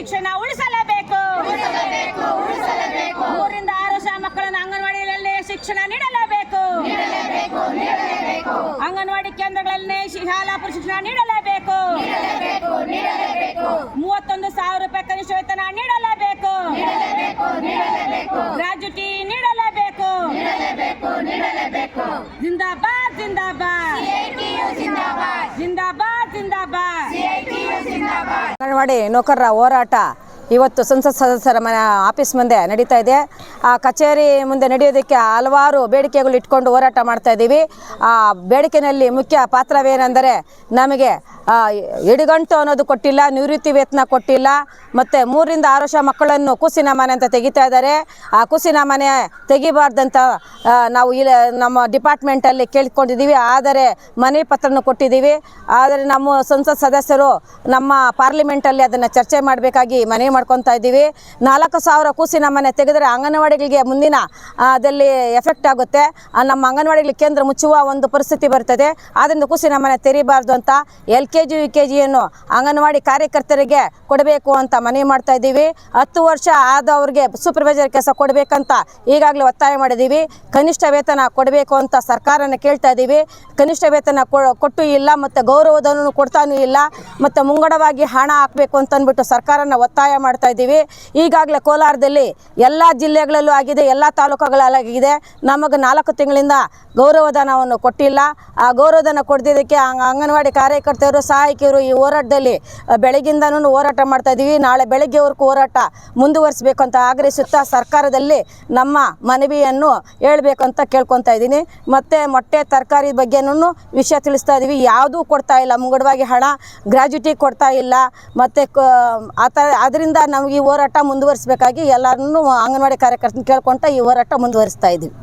ಶಿಕ್ಷಣ ಉಳಿಸಲೇಬೇಕು. ಮೂರಿಂದ ಆರು ವರ್ಷ ಮಕ್ಕಳನ್ನು ಅಂಗನವಾಡಿಗಳಲ್ಲಿ ಶಿಕ್ಷಣ ನೀಡಲೇಬೇಕು. ಅಂಗನವಾಡಿ ಕೇಂದ್ರಗಳಲ್ಲಿ ಶಾಲಾ ಶಿಕ್ಷಣ ನೀಡಲೇಬೇಕು. ಮೂವತ್ತೊಂದು ಸಾವಿರ ರೂಪಾಯಿ ಕನಿಷ್ಠ ವೇತನ ನೀಡಲೇಬೇಕು. ಗ್ರಾಜ್ಯುಟಿ ನೀಡಲೇಬೇಕು. ಜಿಂದಾಬಾದ್ ಜಿಂದಾಬಾದ್. ಜಿಂದಾಬಾದ್. ಜಿಂದಾಬಾದ್. ಅಂಗನವಾಡಿ ನೌಕರರ ಹೋರಾಟ ಇವತ್ತು ಸಂಸತ್ ಸದಸ್ಯರ ಮನೆ ಆಫೀಸ್ ಮುಂದೆ ನಡೀತಾ ಇದೆ. ಆ ಕಚೇರಿ ಮುಂದೆ ನಡೆಯೋದಕ್ಕೆ ಹಲವಾರು ಬೇಡಿಕೆಗಳು ಇಟ್ಕೊಂಡು ಹೋರಾಟ ಮಾಡ್ತಾ ಇದ್ದೀವಿ. ಆ ಬೇಡಿಕೆನಲ್ಲಿ ಮುಖ್ಯ ಪಾತ್ರವೇನೆಂದರೆ ನಮಗೆ ಎಡಿಗಂಟು ಅನ್ನೋದು ಕೊಟ್ಟಿಲ್ಲ, ನಿವೃತ್ತಿ ವೇತನ ಕೊಟ್ಟಿಲ್ಲ, ಮತ್ತು ಮೂರರಿಂದ ಆರು ವರ್ಷ ಮಕ್ಕಳನ್ನು ಕುಸಿನ ಮನೆ ಅಂತ ತೆಗಿತಾ ಇದ್ದಾರೆ. ಆ ಕುಸಿನ ಮನೆ ತೆಗಿಬಾರ್ದಂತ ನಾವು ಇಲ್ಲ ನಮ್ಮ ಡಿಪಾರ್ಟ್ಮೆಂಟಲ್ಲಿ ಕೇಳಿಕೊಂಡಿದ್ದೀವಿ. ಆದರೆ ಮನೆ ಪತ್ರನ ಕೊಟ್ಟಿದ್ದೀವಿ. ಆದರೆ ನಮ್ಮ ಸಂಸತ್ ಸದಸ್ಯರು ನಮ್ಮ ಪಾರ್ಲಿಮೆಂಟಲ್ಲಿ ಅದನ್ನು ಚರ್ಚೆ ಮಾಡಬೇಕಾಗಿ ಮನವಿ ಮಾಡ್ಕೊತಾ ಇದ್ದೀವಿ. ನಾಲ್ಕು ಸಾವಿರ ಕೂಸಿನ ಮನೆ ತೆಗೆದರೆ ಅಂಗನವಾಡಿಗಳಿಗೆ ಮುಂದಿನ ಅದರಲ್ಲಿ ಎಫೆಕ್ಟ್ ಆಗುತ್ತೆ. ನಮ್ಮ ಅಂಗನವಾಡಿಗಳಿಗೆ ಕೇಂದ್ರ ಮುಚ್ಚುವ ಒಂದು ಪರಿಸ್ಥಿತಿ ಬರ್ತದೆ. ಆದ್ದರಿಂದ ಕೂಸಿ ಮನೆ ತೆರೀಬಾರ್ದು ಅಂತ L K G U K ಜಿಯನ್ನು anganwadi ಕಾರ್ಯಕರ್ತರಿಗೆ ಕೊಡಬೇಕು ಅಂತ ಮನವಿ ಮಾಡ್ತಾ ಇದ್ದೀವಿ. ಹತ್ತು ವರ್ಷ ಆದವ್ರಿಗೆ ಸೂಪರ್ವೈಸರ್ ಕೆಲಸ ಕೊಡಬೇಕಂತ ಈಗಾಗಲೇ ಒತ್ತಾಯ ಮಾಡಿದ್ದೀವಿ. ಕನಿಷ್ಠ ವೇತನ ಕೊಡಬೇಕು ಅಂತ ಸರ್ಕಾರನ ಕೇಳ್ತಾ ಇದ್ದೀವಿ. ಕನಿಷ್ಠ ವೇತನ ಕೊಟ್ಟು ಇಲ್ಲ ಮತ್ತು ಗೌರವಧನೂ ಕೊಡ್ತಾನೂ ಇಲ್ಲ. ಮತ್ತು ಮುಂಗಡವಾಗಿ ಹಣ ಹಾಕಬೇಕು ಅಂತ ಅಂದ್ಬಿಟ್ಟು ಸರ್ಕಾರನ ಒತ್ತಾಯ ಮಾಡ್ತಾ ಇದ್ದೀವಿ. ಈಗಾಗಲೇ ಕೋಲಾರದಲ್ಲಿ ಎಲ್ಲ ಜಿಲ್ಲೆಗಳಲ್ಲೂ ಆಗಿದೆ, ಎಲ್ಲ ತಾಲೂಕುಗಳಲ್ಲಾಗಿದೆ. ನಮಗೆ ನಾಲ್ಕು ತಿಂಗಳಿಂದ ಗೌರವಧನವನ್ನು ಕೊಟ್ಟಿಲ್ಲ. ಆ ಗೌರವಧನ ಕೊಡ್ದಿದ್ದಕ್ಕೆ ಅಂಗ- ಅಂಗನವಾಡಿ ಕಾರ್ಯಕರ್ತೆಯರು, ಸಹಾಯಕಿಯರು ಈ ಹೋರಾಟದಲ್ಲಿ ಬೆಳಗಿಂದನೂ ಹೋರಾಟ ಮಾಡ್ತಾ ಇದ್ದೀವಿ. ನಾಳೆ ಬೆಳಗ್ಗೆವರೆಗೂ ಹೋರಾಟ ಮುಂದುವರಿಸಬೇಕು ಅಂತ ಆಗ್ರಹಿಸುತ್ತಾ ಸರ್ಕಾರದಲ್ಲಿ ನಮ್ಮ ಮನವಿಯನ್ನು ಹೇಳ್ಬೇಕಂತ ಕೇಳ್ಕೊತಾ ಇದ್ದೀನಿ. ಮತ್ತು ಮೊಟ್ಟೆ ತರಕಾರಿ ಬಗ್ಗೆನೂ ವಿಷಯ ತಿಳಿಸ್ತಾ ಇದ್ದೀವಿ. ಯಾವುದೂ ಕೊಡ್ತಾ ಇಲ್ಲ. ಮುಂಗಡವಾಗಿ ಹಣ, ಗ್ರಾಜ್ಯುಟಿ ಕೊಡ್ತಾ ಇಲ್ಲ. ಮತ್ತು ಆ ಥರ ಅದರಿಂದ ನಮಗೆ ಈ ಹೋರಾಟ ಮುಂದುವರಿಸಬೇಕಾಗಿ ಎಲ್ಲರನ್ನೂ ಅಂಗನವಾಡಿ ಕಾರ್ಯಕರ್ತನ ಕೇಳ್ಕೊತ ಈ ಹೋರಾಟ ಮುಂದುವರಿಸ್ತಾ ಇದ್ದೀವಿ.